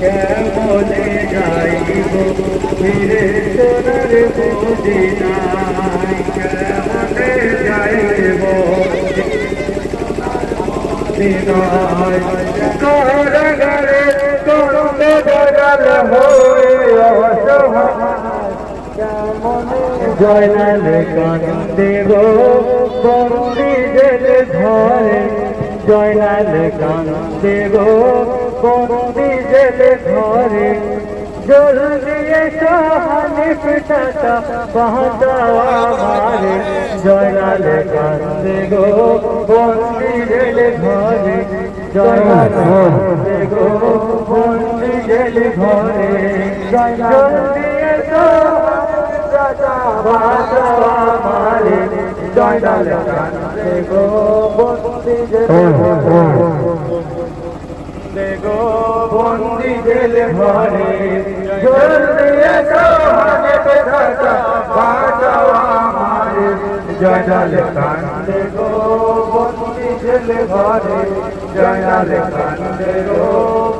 কেমনে যাইব ফিরে সোনার মদিনায় কেমনে যাইব দিনায় কারাগারে করবে দয়াল হয়ে অসহায় জয়নাল কান্দে গো বন্দি জেল ধরে জয়নাল কান্দে গো। বন্দি জেল ধরে, জলদি এসো হানিফ বন্দি জেল ধরে জয়নাল কান্দে গো। বন্দি এসো চাচা বাঁচাও আমারে জয়নাল কান্দে গো বন্দি জেল ঘরে জলদি এসো হানে বেধাতা বাঁচাও আমারে জয়নাল কান্দে গো বন্দি জেল ঘরে জয়নাল কান্দে গো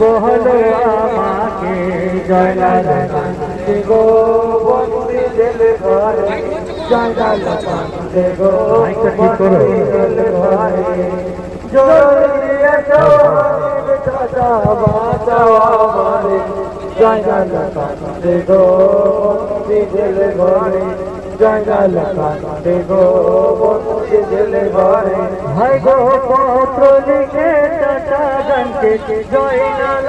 বহলো আমাকে জয়নাল দেব বন্দি জেল ঘরে। জয়নাল দেব বন্দি জেল ঘরে জলদি এসো চাচা বাঁচাও আমারে কান্দে গো বন্দি জেল ঘরে। জয়নাল কান্দে গো বন্দি জেল ঘরে। হাই গো পত্র লিখে চাচা জানতে জয়নাল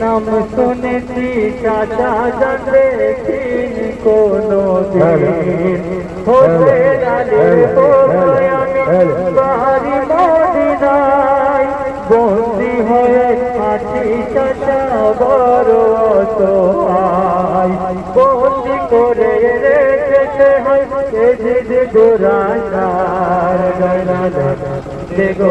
নাম শুনেছি, চাচা জানতে কোনো দিন হতে জানে বাড়ি মদিনায়। বন্দি হয়ে আছি, চাচা বড় বন্দি করে রেখেছে হয় এজিদ গোরাসার এসো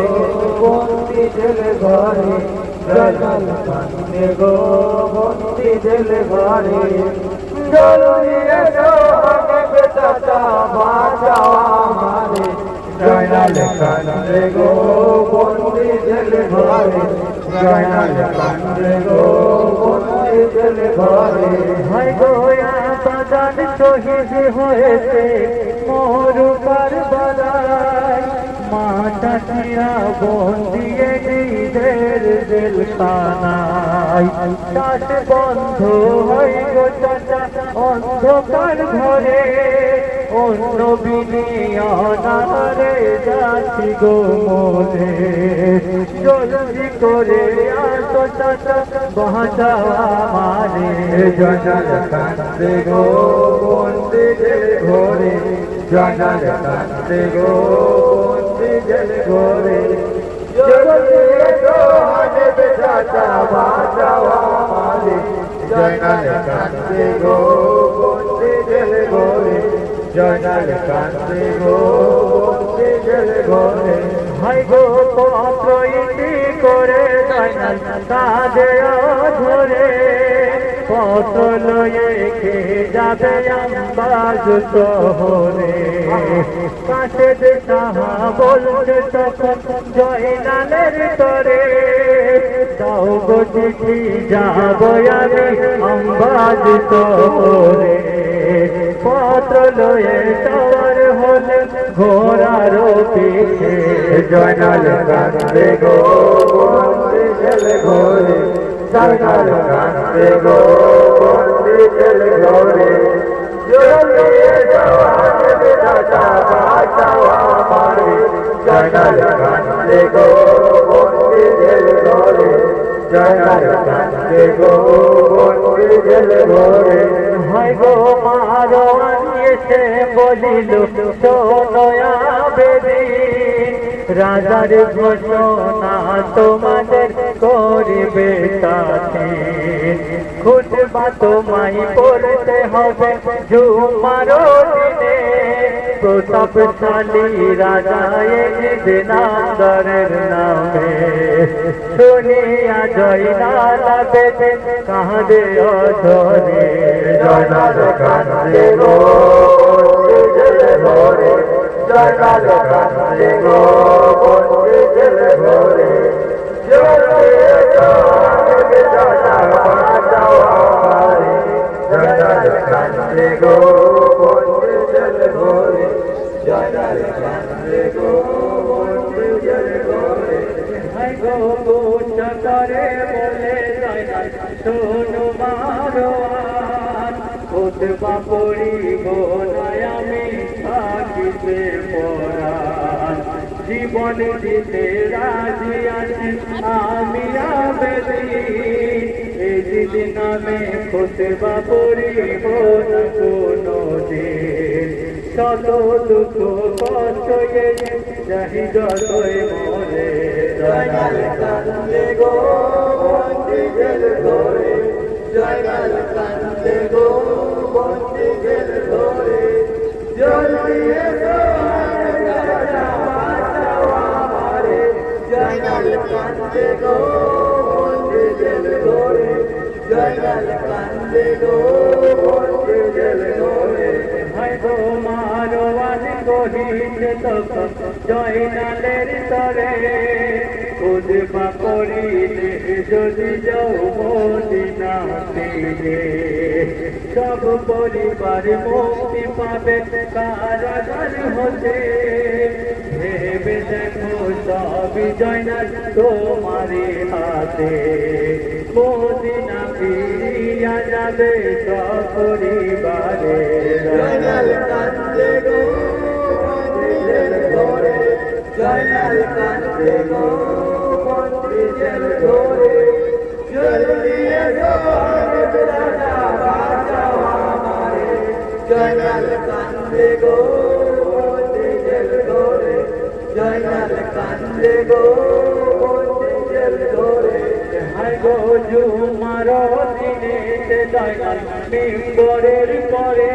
কান্দে গো, বন্দি জেল ঘরে। জয়নাল কান্দে গো, বন্দি জেল ঘরে। হাই গোয়া বাদান শহীদ হয়েছে, মোর কারবালায় মাতা ছিয়া বন্দিয়ে নিজের জেলখানায়। চাষ বন্ধ হই গো চাচা, অন্ধকার ঘরে। অন্য বিনিয়ারে যাচ্ছি গো মনে। জলদি করে আসো চাচা গো বন্দি ঘরে। জনাল গো জেল ঘরে জলদি এসো হানে জয়নাল ঘরে। কান্দে গো পত্র ইতি করে জয়নাল কাঁদে ধরে লয়ে কে যাবে আম্বাজ শহরে। কাছে দেখা বলছে, তখন জয়নালের তরে দাও গো চিঠি, যাব আমি আম্বাজ শহরে। লয়ে সবার হলে ঘোড়ার পিছে জয়নাল কান্দে গো ঘরে জয়নাল কান্দে কান্দে গো জেল ঘরে জয়নাল কান্দে গো বন্দি ঘরে হাই গো মারো এসে বলিল সোনয়া বেদী রাজার ঘোষণা তোমাদের করিবে তাতে। খুঁজবা তোমায় পড়তে হবে ঝুমারো দিনে। প্রতাপশালী রাজা দিনান্দরের নামে শুনিয়া জয়নালা বেদে কাঁদে অধরে। জয়নাল কান্দে গো জয়নাল কান্দে গো। কান্দে গো জলে ভরে জয়নাল কান্দে গো গো গো চকরে বলে জয়নাল শোনো উঠবা পড়িব নয় আমি থাকিতে জীবন দিতে রাজি আছি, আমি আবেদি। দিদি নামে খুতবা পড়িব না কোনো দিন শত দুঃখ কষ্ট যাহি যতই মরে। জয়নাল কান্দে গো বন্দি জেল ধরে জয়নাল কান্দে গো বন্দি জেল ধরে জলদি জয়নালের তরে খুদবা করিলে যদি ফিরে সব পরিবার মুক্তি পাবে কারাগার হতে ভেবে দেখো সব জয়নাল তোমারে হাতে মদিনা ফিরিয়া যাবে সব পরিবারে জয়নাল কান্দে গো মন্দিরের ঘরে জয়নাল কান্দে গো মন্দিরের ঘরে জলদি জয়নাল কান্দে গো মন্দিরের ঘরে জয়নাল কান্দে গো মন্দিরের ঘরে জুমার দিনে জয়নাল মিম্বরের পরে।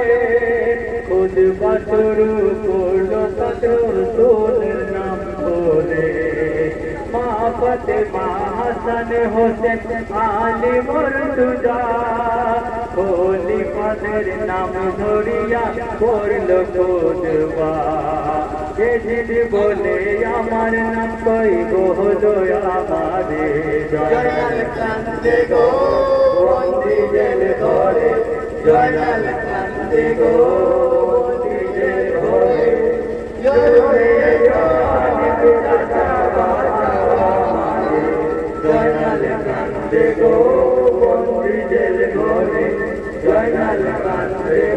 খুদ বাছরু করল কত সোনের নাম করে মা ফতে মা হাসান হোসেন আলী মর্তুজা নাম ধরিয়া করল খুদবা। যেদিন বলে আমার নাম কই গো হলো আমারে জয়নাল কান্দে গো বন্দি জেল ঘরে জয়নাল কান্দে গো বন্দি জেল ঘরে জয়নাল জয়নাল কান্দে গো বন্দি জেল ঘরে জয়নাল কান্দে গো